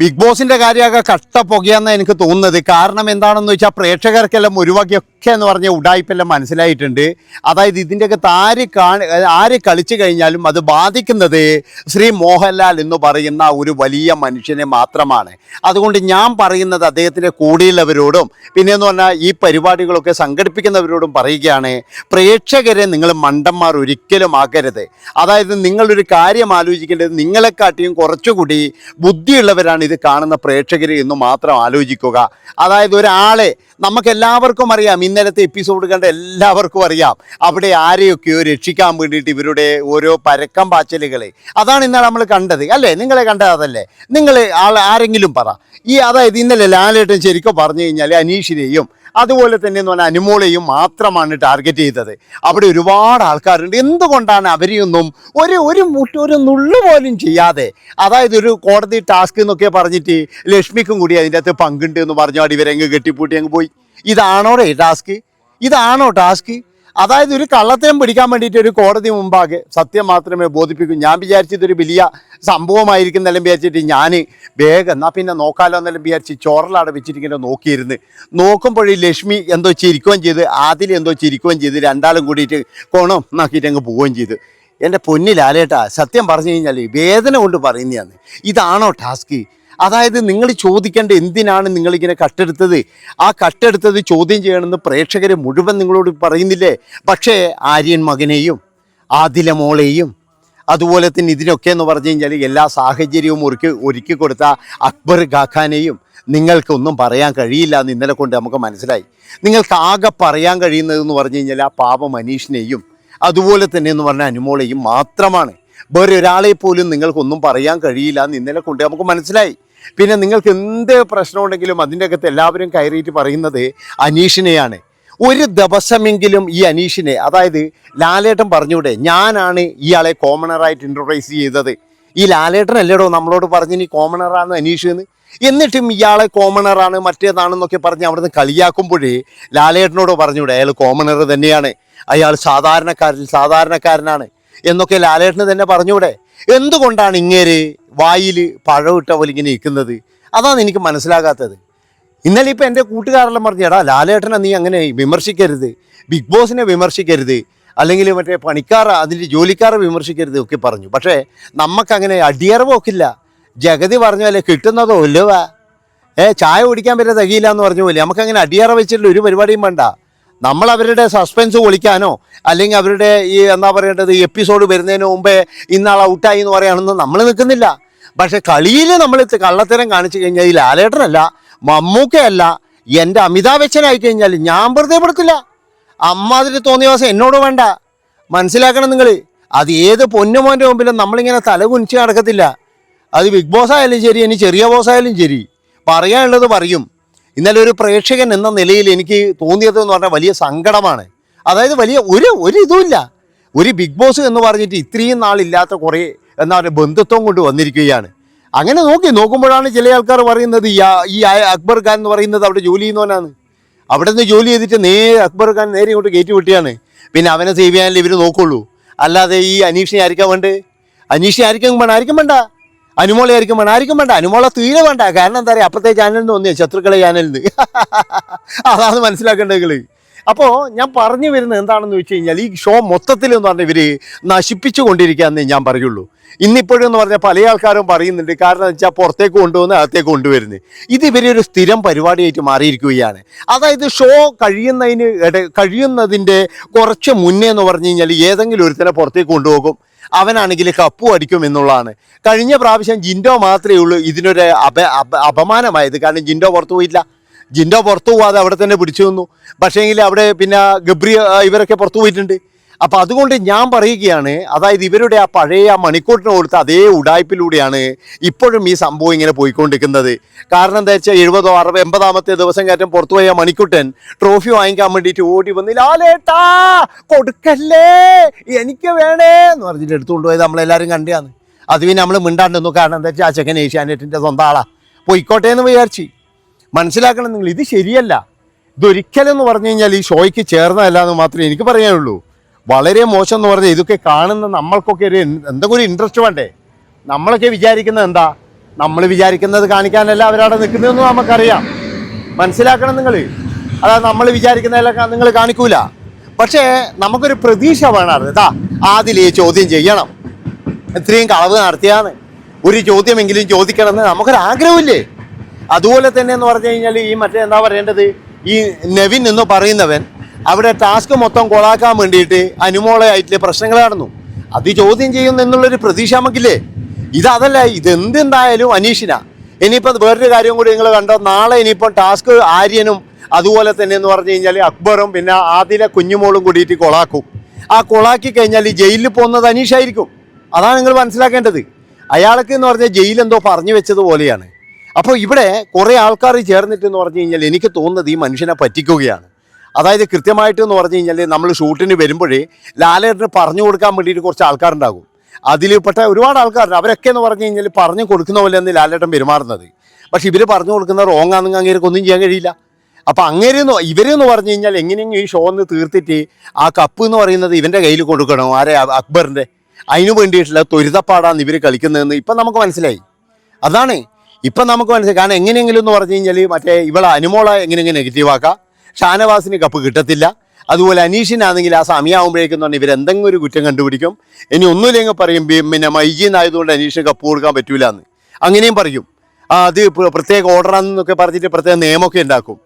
Big ബോസിന്റെ കാര്യമൊക്കെ കട്ട പുകയെന്ന് എനിക്ക് തോന്നുന്നത്. കാരണം എന്താണെന്ന് വെച്ചാൽ പ്രേക്ഷകർക്കെല്ലാം ഒഴിവാക്കിയൊക്കെ എന്ന് പറഞ്ഞ ഉടായ്പെല്ലാം മനസ്സിലായിട്ടുണ്ട്. അതായത് ഇതിന്റെയൊക്കെ താര് കാണി ആര് കളിച്ചു കഴിഞ്ഞാലും അത് ബാധിക്കുന്നത് ശ്രീ മോഹൻലാൽ എന്ന് പറയുന്ന ഒരു വലിയ മനുഷ്യനെ മാത്രമാണ്. അതുകൊണ്ട് ഞാൻ പറയുന്നത് അദ്ദേഹത്തിന്റെ കൂടെയുള്ളവരോടും പിന്നെയെന്ന് പറഞ്ഞാൽ ഈ പരിപാടികളൊക്കെ സംഘടിപ്പിക്കുന്നവരോടും പറയുകയാണ് പ്രേക്ഷകരെ നിങ്ങൾ മണ്ടന്മാർ ഒരിക്കലും ആക്കരുത്. അതായത് നിങ്ങളൊരു കാര്യം ആലോചിക്കേണ്ടത് നിങ്ങളെക്കാട്ടിയും കുറച്ചുകൂടി ബുദ്ധിയുള്ളവരാണ് ഇത് കാണുന്ന പ്രേക്ഷകർ എന്ന് മാത്രം ആലോചിക്കുക. അതായത് ഒരാളെ നമുക്ക് എല്ലാവർക്കും അറിയാം ഇന്നലത്തെ എപ്പിസോഡ് കണ്ട എല്ലാവർക്കും അറിയാം. അവിടെ ആരെയൊക്കെയോ രക്ഷിക്കാൻ വേണ്ടിയിട്ട് ഇവരുടെ ഓരോ പരക്കം പാച്ചലുകളെ. അതാണ് ഇന്നലെ നമ്മൾ കണ്ടത് അല്ലേ? നിങ്ങളെ കണ്ടത് അതല്ലേ? നിങ്ങൾ ആൾ ആരെങ്കിലും പറ. ഈ അതായത് ഇന്നലെ ലാലേട്ടൻ ശരിക്കും പറഞ്ഞു കഴിഞ്ഞാൽ അനീഷിനെയും അതുപോലെ തന്നെ എന്ന് പറഞ്ഞാൽ അനുമോളെയും മാത്രമാണ് ടാർഗറ്റ് ചെയ്തത്. അവിടെ ഒരുപാട് ആൾക്കാരുണ്ട്. എന്തുകൊണ്ടാണ് അവരെയൊന്നും ഒരു ഒരു മുട്ട ഒരു നുള്ളു പോലും ചെയ്യാതെ അതായത് ഒരു കോടതി ടാസ്ക് എന്നൊക്കെ പറഞ്ഞിട്ട് ലക്ഷ്മിക്കും കൂടി അതിന്റെ അകത്ത് പങ്കുണ്ട് എന്ന് പറഞ്ഞാൽ ഇവരെങ്ങ് കെട്ടിപ്പൂട്ടി അങ്ങ് പോയി. ഇതാണോ ടാസ്ക് ഇതാണോ ടാസ്ക് അതായത് ഒരു കള്ളത്തരം പിടിക്കാൻ വേണ്ടിയിട്ട് ഒരു കോടതി മുമ്പാകെ സത്യം മാത്രമേ ബോധിപ്പിക്കൂ. ഞാൻ വിചാരിച്ചതൊരു വലിയ സംഭവമായിരിക്കും എന്നെല്ലാം വിചാരിച്ചിട്ട് ഞാൻ വേഗം എന്നാൽ പിന്നെ നോക്കാലോ എന്നെല്ലാം വിചാരിച്ച് ചോറലാടെ വെച്ചിരിക്കുന്ന നോക്കിയിരുന്ന്. നോക്കുമ്പോഴേ ലക്ഷ്മി എന്തോ ചിരിക്കുകയും ചെയ്ത് ആദിൽ എന്തോ ചിരിക്കുകയും ചെയ്ത് രണ്ടാളും കൂടിയിട്ട് കോണം എന്നാക്കിയിട്ട് അങ്ങ് പോവുകയും ചെയ്തു. എന്റെ പൊന്നിലാലേട്ടാ സത്യം പറഞ്ഞു കഴിഞ്ഞാൽ വേദന കൊണ്ട് പറയുന്നതാണ്. ഇതാണോ ടാസ്ക്? അതായത് നിങ്ങൾ ചോദിക്കേണ്ട എന്തിനാണ് നിങ്ങളിങ്ങനെ കട്ടെടുത്തത്? ആ കട്ടെടുത്തത് ചോദ്യം ചെയ്യണമെന്ന് പ്രേക്ഷകരെ മുഴുവൻ നിങ്ങളോട് പറയുന്നില്ലേ? പക്ഷേ ആര്യൻ മകനെയും ആദില മോളെയും അതുപോലെ തന്നെ ഇതിനൊക്കെ എന്ന് പറഞ്ഞു കഴിഞ്ഞാൽ എല്ലാ സാഹചര്യവും ഒരുക്കി ഒരുക്കി കൊടുത്ത അക്ബർ ഖാഖാനെയും നിങ്ങൾക്കൊന്നും പറയാൻ കഴിയില്ല എന്ന് ഇന്നലെ കൊണ്ട് നമുക്ക് മനസ്സിലായി. നിങ്ങൾക്ക് ആകെ പറയാൻ കഴിയുന്നതെന്ന് പറഞ്ഞു കഴിഞ്ഞാൽ ആ പാപ മനീഷിനെയും അതുപോലെ തന്നെ എന്ന് പറഞ്ഞ അനുമോളെയും മാത്രമാണ്. വേറെ ഒരാളെ പോലും നിങ്ങൾക്കൊന്നും പറയാൻ കഴിയില്ല എന്ന് ഇന്നലെ കൊണ്ട് നമുക്ക് മനസ്സിലായി. പിന്നെ നിങ്ങൾക്ക് എന്ത് പ്രശ്നമുണ്ടെങ്കിലും അതിന്റെ അകത്ത് എല്ലാവരും കയറിയിട്ട് പറയുന്നത് അനീഷിനെയാണ്. ഒരു ദിവസമെങ്കിലും ഈ അനീഷിനെ അതായത് ലാലേട്ടൻ പറഞ്ഞൂടെ ഞാനാണ് ഇയാളെ കോമണറായിട്ട് ഇൻട്രൊഡ്യൂസ് ചെയ്തത്. ഈ ലാലേട്ടൻ അല്ലേടോ നമ്മളോട് പറഞ്ഞ് നീ കോമണറാണ് അനീഷ് എന്ന്? എന്നിട്ടും ഇയാളെ കോമണറാണ് മറ്റേതാണെന്നൊക്കെ പറഞ്ഞ് അവിടുന്ന് കളിയാക്കുമ്പോഴേ ലാലേട്ടനോട് പറഞ്ഞൂടെ അയാൾ കോമണർ തന്നെയാണ്. അയാൾ സാധാരണക്കാരൻ സാധാരണക്കാരനാണ്. എന്നൊക്കെ ലാലേട്ടന് തന്നെ പറഞ്ഞൂടെ. എന്തുകൊണ്ടാണ് ഇങ്ങേര് വായിൽ പഴമിട്ട പോലെ ഇങ്ങനെ നിൽക്കുന്നത് അതാണ് എനിക്ക് മനസ്സിലാകാത്തത്. ഇന്നലെ ഇപ്പം എന്റെ കൂട്ടുകാരെല്ലാം പറഞ്ഞു എടാ ലാലേട്ടനെ നീ അങ്ങനെ വിമർശിക്കരുത്. ബിഗ് ബോസിനെ വിമർശിക്കരുത്. അല്ലെങ്കിൽ മറ്റേ പണിക്കാർ അതിന്റെ ജോലിക്കാരെ വിമർശിക്കരുത് ഒക്കെ പറഞ്ഞു. പക്ഷേ നമുക്കങ്ങനെ അടിയറവൊക്കില്ല. ജഗതി പറഞ്ഞാലേ കിട്ടുന്നതോ ഇല്ലവാ. ഏ ചായ കുടിക്കാൻ പറ്റാതെ തകയില്ല എന്ന് പറഞ്ഞ പോലെ. നമുക്കങ്ങനെ അടിയറ വെച്ചിട്ടുള്ള ഒരു പരിപാടിയും വേണ്ട. നമ്മൾ അവരുടെ സസ്പെൻസ് പൊളിക്കാനോ അല്ലെങ്കിൽ അവരുടെ ഈ എന്താ പറയേണ്ടത് എപ്പിസോഡ് വരുന്നതിന് മുമ്പേ ഇന്നാൾ ഔട്ടായി എന്ന് പറയുകയാണെന്ന് നമ്മൾ നിൽക്കുന്നില്ല. പക്ഷെ കളിയിൽ നമ്മൾ കള്ളത്തരം കാണിച്ചു കഴിഞ്ഞാൽ ഈ ലാലേട്ടനല്ല മമ്മൂക്കയല്ല എന്റെ അമിതാഭ് ബച്ചനായി കഴിഞ്ഞാൽ ഞാൻ വെറുതെ പെടുത്തില്ല അമ്മ അതിന് തോന്നിയ ദിവസം എന്നോട് വേണ്ട. മനസ്സിലാക്കണം നിങ്ങൾ അത് ഏത് പൊന്നുമോന്റെ മുമ്പിലും നമ്മളിങ്ങനെ തല കുനിച്ച് നടക്കത്തില്ല. അത് ബിഗ് ബോസ് ആയാലും ശരി ഇനി ചെറിയ ബോസ് ആയാലും ശരി. പറയാനുള്ളത് പറയും. ഇന്നലെ ഒരു പ്രേക്ഷകൻ എന്ന നിലയിൽ എനിക്ക് തോന്നിയത് എന്ന് പറഞ്ഞാൽ വലിയ സങ്കടമാണ്. അതായത് വലിയ ഒരു ഒരു ഇതുമില്ല. ഒരു ബിഗ് ബോസ് എന്ന് പറഞ്ഞിട്ട് ഇത്രയും നാളില്ലാത്ത കുറേ എന്താ പറയുക ബന്ധുത്വം കൊണ്ട് വന്നിരിക്കുകയാണ്. അങ്ങനെ നോക്കി നോക്കുമ്പോഴാണ് ചില ആൾക്കാർ പറയുന്നത് ഈ അക്ബർ ഖാൻ എന്ന് പറയുന്നത് അവിടെ ജോലി ചെയ്യുന്നവനാണ്. അവിടെ നിന്ന് ജോലി ചെയ്തിട്ട് നേരെ അക്ബർ ഖാൻ നേരെ ഇങ്ങോട്ട് കയറ്റി വിട്ടിയാണ്. പിന്നെ അവനെ സേവ് ചെയ്യാനല്ലേ ഇവർ നോക്കുള്ളൂ. അല്ലാതെ ഈ അനീഷിനെ ആയിരിക്കാൻ വേണ്ടേ? അനീഷിനെ ആയിരിക്കും വേണ്ട ആയിരിക്കും വേണ്ട. അനുമോളെ ആയിരിക്കും വേണം. ആയിരിക്കും വേണ്ട. അനുമോളെ തീരെ വേണ്ട. കാരണം എന്താ പറയുക അപ്പുറത്തെ ചാനലിൽ നിന്ന് തോന്നിയ? ശത്രുക്കളെ ചാനലിൽ നിന്ന് അതാണ് മനസ്സിലാക്കേണ്ടത് നിങ്ങൾ അപ്പോൾ ഞാൻ പറഞ്ഞു വരുന്നത് എന്താണെന്ന് വെച്ച് കഴിഞ്ഞാൽ ഈ ഷോ മൊത്തത്തിൽ എന്ന് പറഞ്ഞാൽ ഇവർ നശിപ്പിച്ചു കൊണ്ടിരിക്കുകയെന്നേ ഞാൻ പറയുള്ളൂ. ഇന്നിപ്പോഴും എന്ന് പറഞ്ഞാൽ പല ആൾക്കാരും പറയുന്നുണ്ട്. കാരണം എന്ന് വെച്ചാൽ പുറത്തേക്ക് കൊണ്ടുവന്ന് അകത്തേക്ക് കൊണ്ടുവരുന്നത് ഇത് ഇവരൊരു സ്ഥിരം പരിപാടിയായിട്ട് മാറിയിരിക്കുകയാണ്. അതായത് ഷോ കഴിയുന്നതിന് കഴിയുന്നതിന്റെ കുറച്ച് മുന്നേ എന്ന് പറഞ്ഞു കഴിഞ്ഞാൽ ഏതെങ്കിലും ഒരുത്തനെ പുറത്തേക്ക് കൊണ്ടുപോകും. അവനാണെങ്കിൽ കപ്പു അടിക്കും എന്നുള്ളതാണ്. കഴിഞ്ഞ പ്രാവശ്യം ജിൻഡോ മാത്രമേ ഉള്ളൂ ഇതിനൊരു അപ അപ അപമാനമായത്. കാരണം ജിൻഡോ പുറത്തു പോയില്ല. ജിൻഡോ പുറത്തു പോവാതെ അവിടെ തന്നെ പിടിച്ചു നിന്നു. പക്ഷേങ്കിൽ അവിടെ പിന്നെ ഗബ്രി ഇവരൊക്കെ പുറത്തു പോയിട്ടുണ്ട്. അപ്പം അതുകൊണ്ട് ഞാൻ പറയുകയാണ് അതായത് ഇവരുടെ ആ പഴയ ആ മണിക്കൂട്ടിന് കൊടുത്ത അതേ ഉടായ്പിലൂടെയാണ് ഇപ്പോഴും ഈ സംഭവം ഇങ്ങനെ പോയിക്കൊണ്ടിരിക്കുന്നത്. കാരണം എന്താ വെച്ചാൽ എഴുപതോ അറുപത് എൺപതാമത്തെ ദിവസം കയറ്റം പുറത്തു പോയ മണിക്കുട്ടൻ ട്രോഫി വാങ്ങിക്കാൻ വേണ്ടിയിട്ട് ഓടി വന്ന് ലാലേട്ടാ കൊടുക്കല്ലേ എനിക്ക് വേണേ എന്ന് പറഞ്ഞിട്ട് എടുത്തുകൊണ്ട് പോയത് നമ്മളെല്ലാവരും കണ്ടാന്ന് അത് പിന്നെ നമ്മൾ മിണ്ടാണ്ടെന്നു കാരണം എന്താ വെച്ചാൽ ആ ചെക്കൻ ഏഷ്യാനെറ്റിന്റെ സ്വന്തം പോയിക്കോട്ടെ എന്ന് വിചാരിച്ചു. മനസ്സിലാക്കണം നിങ്ങൾ ഇത് ശരിയല്ല. ഇതൊരിക്കലെന്ന് പറഞ്ഞു കഴിഞ്ഞാൽ ഈ ഷോയ്ക്ക് ചേർന്നതല്ല എന്ന് മാത്രമേ എനിക്ക് പറയാനുള്ളൂ. വളരെ മോശം എന്ന് പറഞ്ഞാൽ ഇതൊക്കെ കാണുന്ന നമ്മൾക്കൊക്കെ ഒരു എന്തെങ്കിലും ഒരു ഇൻട്രസ്റ്റ് വേണ്ടേ? നമ്മളൊക്കെ വിചാരിക്കുന്നത് എന്താ? നമ്മൾ വിചാരിക്കുന്നത് കാണിക്കാനല്ല അവരവിടെ നിൽക്കുന്നതെന്ന് നമുക്കറിയാം. മനസ്സിലാക്കണം നിങ്ങൾ അതായത് നമ്മൾ വിചാരിക്കുന്നതിലൊക്കെ നിങ്ങൾ കാണിക്കൂല. പക്ഷേ നമുക്കൊരു പ്രതീക്ഷ വേണം ഇതാ ആദ്യം ഈ ചോദ്യം ചെയ്യണം. ഇത്രയും കളവ് നടത്തിയാണ് ഒരു ചോദ്യമെങ്കിലും ചോദിക്കണമെന്ന് നമുക്കൊരു ആഗ്രഹമില്ലേ? അതുപോലെ തന്നെ എന്ന് പറഞ്ഞു കഴിഞ്ഞാൽ ഈ മറ്റേ എന്താ പറയേണ്ടത്? ഈ നെവിൻ എന്ന് പറയുന്നവൻ അവിടെ ടാസ്ക് മൊത്തം കൊളാക്കാൻ വേണ്ടിയിട്ട് അനുമോളായിട്ടുള്ള പ്രശ്നങ്ങൾ നടന്നു. അത് ചോദ്യം ചെയ്യും എന്നുള്ളൊരു പ്രതീക്ഷ നമുക്കില്ലേ? ഇതല്ല ഇതെന്തെന്തായാലും അനീഷിന. ഇനിയിപ്പോൾ വേറൊരു കാര്യം കൂടി നിങ്ങൾ കണ്ടോ നാളെ ഇനിയിപ്പോൾ ടാസ്ക് ആര്യനും അതുപോലെ തന്നെ എന്ന് പറഞ്ഞു കഴിഞ്ഞാൽ അക്ബറും പിന്നെ ആദിലെ കുഞ്ഞുമോളും കൂടിയിട്ട് കൊളാക്കും. ആ കൊളാക്കി കഴിഞ്ഞാൽ ജയിലിൽ പോകുന്നത് അനീഷായിരിക്കും. അതാണ് നിങ്ങൾ മനസ്സിലാക്കേണ്ടത്. അയാൾക്ക് എന്ന് പറഞ്ഞാൽ ജയിൽ എന്തോ പറഞ്ഞു വെച്ചതുപോലെയാണ് അപ്പോൾ ഇവിടെ കുറേ ആൾക്കാർ ചേർന്നിട്ട് എന്ന് പറഞ്ഞു കഴിഞ്ഞാൽ എനിക്ക് തോന്നുന്നത് ഈ മനുഷ്യനെ പറ്റിക്കുകയാണ്. അതായത് കൃത്യമായിട്ട് എന്ന് പറഞ്ഞു കഴിഞ്ഞാൽ നമ്മൾ ഷൂട്ടിന് വരുമ്പോഴേ ലാലേട്ടന് പറഞ്ഞു കൊടുക്കാൻ വേണ്ടിയിട്ട് കുറച്ച് ആൾക്കാരുണ്ടാകും. അതിൽപ്പെട്ട ഒരുപാട് ആൾക്കാരുണ്ട്. അവരൊക്കെ എന്ന് പറഞ്ഞു കഴിഞ്ഞാൽ പറഞ്ഞു കൊടുക്കുന്ന പോലെയാണ് ലാലേട്ടൻ പെരുമാറുന്നത്. പക്ഷെ ഇവർ പറഞ്ഞു കൊടുക്കുന്ന റോങ് ആണെങ്കിൽ ഒന്നും ചെയ്യാൻ കഴിയില്ല. അപ്പം അങ്ങേരെന്ന് ഇവരെന്ന് പറഞ്ഞു കഴിഞ്ഞാൽ എങ്ങനെയെങ്കിലും ഈ ഷോ ഒന്ന് തീർത്തിട്ട് ആ കപ്പ് എന്ന് പറയുന്നത് ഇവന്റെ കയ്യിൽ കൊടുക്കണം. ആരെ? അക്ബറിന്റെ അതിന് വേണ്ടിയിട്ടുള്ള ത്വരിതപ്പാടാണ് ഇവർ കളിക്കുന്നതെന്ന് ഇപ്പം നമുക്ക് മനസ്സിലായി. അതാണ്. ഇപ്പം നമുക്ക് മനസ്സിലായി. കാരണം എങ്ങനെയെങ്കിലും എന്ന് പറഞ്ഞു കഴിഞ്ഞാൽ മറ്റേ ഇവളെ അനുമോള എങ്ങനെയെങ്കിലും നെഗറ്റീവാക്കാം ഷാനവാസിന് കപ്പ് കിട്ടത്തില്ല. അതുപോലെ അനീഷിനാണെങ്കിൽ ആ സമയമാകുമ്പോഴേക്കും പറഞ്ഞാൽ ഇവരെന്തെങ്കിലും ഒരു കുറ്റം കണ്ടുപിടിക്കും. ഇനി ഒന്നുമില്ലെങ്കിൽ പറയും പിന്നെ മൈജീന്നായതുകൊണ്ട് അനീഷിന് കപ്പ് കൊടുക്കാൻ പറ്റൂല എന്ന് അങ്ങനെയും പറയും. അത് പ്ര- പ്രത്യേക ഓർഡറാണെന്നൊക്കെ പറഞ്ഞിട്ട് പ്രത്യേക നിയമമൊക്കെ ഉണ്ടാക്കും.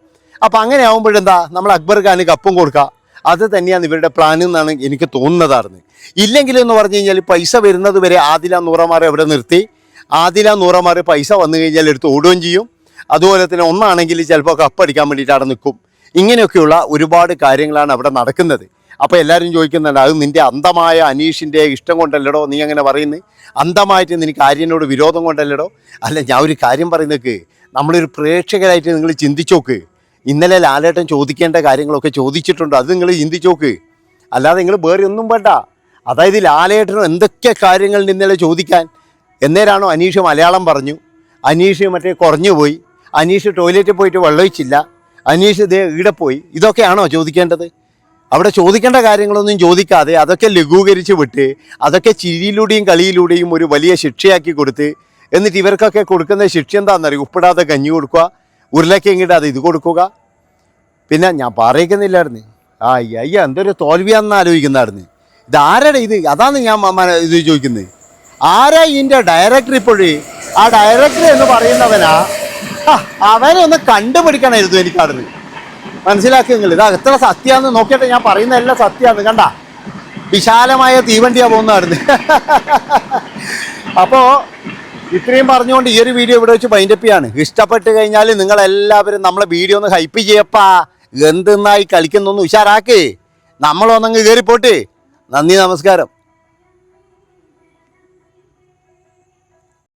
അപ്പം അങ്ങനെ ആകുമ്പോഴെന്താ നമ്മൾ അക്ബർ ഖാന് കപ്പും കൊടുക്കുക. അത് തന്നെയാണ് ഇവരുടെ പ്ലാൻ എന്നാണ് എനിക്ക് തോന്നുന്നതായിരുന്നു ഇല്ലെങ്കിൽ എന്ന് പറഞ്ഞു കഴിഞ്ഞാൽ പൈസ വരുന്നത് വരെ ആദില നൂറമാരെ അവിടെ നിർത്തി. ആദില നൂറമാർ പൈസ വന്നു കഴിഞ്ഞാൽ എടുത്ത് ഓടുകയും ചെയ്യും. അതുപോലെ തന്നെ ഒന്നാണെങ്കിൽ ചിലപ്പോൾ കപ്പടിക്കാൻ വേണ്ടിയിട്ട് അവിടെ നിൽക്കും. ഇങ്ങനെയൊക്കെയുള്ള ഒരുപാട് കാര്യങ്ങളാണ് അവിടെ നടക്കുന്നത്. അപ്പോൾ എല്ലാവരും ചോദിക്കുന്നുണ്ട് അത് നിന്റെ അന്തമായ അനീഷിന്റെ ഇഷ്ടം കൊണ്ടല്ലടോ നീ അങ്ങനെ പറയുന്നത് അന്തമായിട്ട് നിനക്ക് ആര്യനോട് വിരോധം കൊണ്ടല്ലടോ? അല്ല ഞാൻ ഒരു കാര്യം പറയുന്നേക്ക് നമ്മളൊരു പ്രേക്ഷകരായിട്ട് നിങ്ങൾ ചിന്തിച്ചോക്ക് ഇന്നലെ ലാലേട്ടൻ ചോദിക്കേണ്ട കാര്യങ്ങളൊക്കെ ചോദിച്ചിട്ടുണ്ട്. അത് നിങ്ങൾ ചിന്തിച്ചോക്ക് അല്ലാതെ നിങ്ങൾ വേറെ ഒന്നും വേണ്ട. അതായത് ലാലേട്ടനും എന്തൊക്കെ കാര്യങ്ങൾ ഇന്നലെ ചോദിക്കാൻ? എന്നേരാണോ അനീഷ് മലയാളം പറഞ്ഞു. അനീഷ് മറ്റേ കുറഞ്ഞു പോയി അനീഷ് ടോയ്ലറ്റിൽ പോയിട്ട് വെള്ളമൊഴിച്ചില്ല അനീഷ് ഇതേ ഈടെ പോയി. ഇതൊക്കെയാണോ ചോദിക്കേണ്ടത്? അവിടെ ചോദിക്കേണ്ട കാര്യങ്ങളൊന്നും ചോദിക്കാതെ അതൊക്കെ ലഘൂകരിച്ച് വിട്ട് അതൊക്കെ ചിരിയിലൂടെയും കളിയിലൂടെയും ഒരു വലിയ ശിക്ഷയാക്കി കൊടുത്ത് എന്നിട്ട് ഇവർക്കൊക്കെ കൊടുക്കുന്ന ശിക്ഷ എന്താണെന്നറിയും? ഉപ്പിടാതെ കഞ്ഞി കൊടുക്കുക ഉരുളക്കിങ്ങിടാതെ ഇത് കൊടുക്കുക. പിന്നെ ഞാൻ പറയിക്കുന്നില്ലായിരുന്നു. ആ അയ്യ എന്തൊരു തോൽവിയാണെന്ന് ആലോചിക്കുന്നായിരുന്നു. ഇത് ആരുടെ ഇത്? അതാണ് ഞാൻ ഇത് ചോദിക്കുന്നത്. ആരാ ഇതിന്റെ ഡയറക്ടർ ഇപ്പോഴേ? ആ ഡയറക്ടർ എന്ന് പറയുന്നവനാ അവനെ ഒന്ന് കണ്ടുപിടിക്കണമായിരുന്നു എനിക്ക് മനസ്സിലാക്കി നിങ്ങൾ ഇതാ എത്ര സത്യമാണെന്ന് നോക്കിയിട്ട് ഞാൻ പറയുന്ന എല്ലാം സത്യമാണ് കണ്ട? വിശാലമായ തീവണ്ടിയാ പോകുന്നതായിരുന്നു. അപ്പോ ഇത്രയും പറഞ്ഞുകൊണ്ട് ഈ ഒരു വീഡിയോ ഇവിടെ വെച്ച് ബൈൻഡപ്പ് ചെയ്യാണ്. ഇഷ്ടപ്പെട്ട് കഴിഞ്ഞാൽ നിങ്ങളെല്ലാവരും നമ്മളെ വീഡിയോ ഒന്ന് ഹൈപ്പ് ചെയ്യപ്പാ. എന്തെന്നായി കളിക്കുന്നൊന്ന് ഉഷാറാക്കേ. നമ്മളൊന്നങ്ങ് കയറിപ്പോട്ട് നന്ദി നമസ്കാരം.